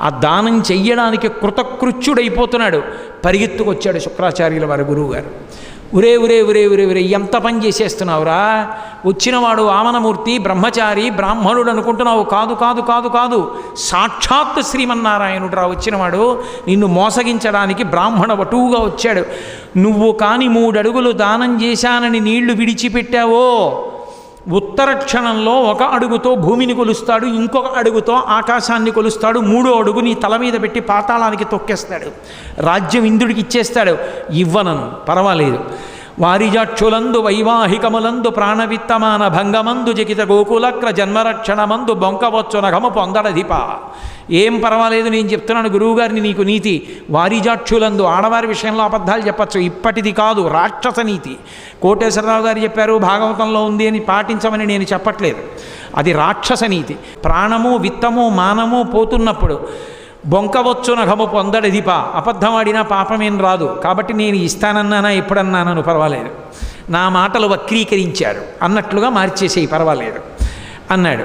ఆ దానం చెయ్యడానికి కృతకృత్యుడైపోతున్నాడు. పరిగెత్తుకొచ్చాడు శుక్రాచార్యుల వారి గురువుగారు. ఉరే ఉరే ఉరే ఉరే ఉరే ఎంత పని చేసేస్తున్నావురా? వచ్చినవాడు ఆమనమూర్తి బ్రహ్మచారి బ్రాహ్మణుడు అనుకుంటున్నావు. కాదు కాదు కాదు కాదు. సాక్షాత్ శ్రీమన్నారాయణుడు రా వచ్చినవాడు. నిన్ను మోసగించడానికి బ్రాహ్మణ వటువుగా వచ్చాడు. నువ్వు కాని మూడడుగులు దానం చేశానని నీళ్ళు విడిచిపెట్టావో? ఉత్తర క్షణంలో ఒక అడుగుతో భూమిని కొలుస్తాడు ఇంకొక అడుగుతో ఆకాశాన్ని కొలుస్తాడు మూడో అడుగు నీ తల మీద పెట్టి పాతాళానికి తొక్కేస్తాడు రాజ్యం ఇంద్రుడికి ఇచ్చేస్తాడు. ఇవ్వనను పర్వాలేదు. వారిజాక్షులందు వైవాహికములందు ప్రాణవిత్తమాన భంగమందు జకిత గోకులక్ర జన్మరక్షణమందు బొంకవచ్చు నఘము పొందడధిప. ఏం పర్వాలేదు నేను చెప్తున్నాను గురువుగారిని నీకు నీతి. వారిజాక్షులందు ఆడవారి విషయంలో అబద్ధాలు చెప్పచ్చు. ఇప్పటిది కాదు రాక్షస నీతి. కోటేశ్వరరావు గారు చెప్పారు భాగవతంలో ఉంది అని పాటించమని నేను చెప్పట్లేదు. అది రాక్షస నీతి. ప్రాణము విత్తము మానము పోతున్నప్పుడు బొంకవచ్చు నఘము పొందడదిప అబద్ధమాడినా పాపమేం రాదు. కాబట్టి నేను ఇస్తానన్నానా? ఎప్పుడన్నానను? పర్వాలేదు. నా మాటలు వక్రీకరించారు. అన్నట్లుగా మార్చేసేయి పర్వాలేదు. అన్నాడు.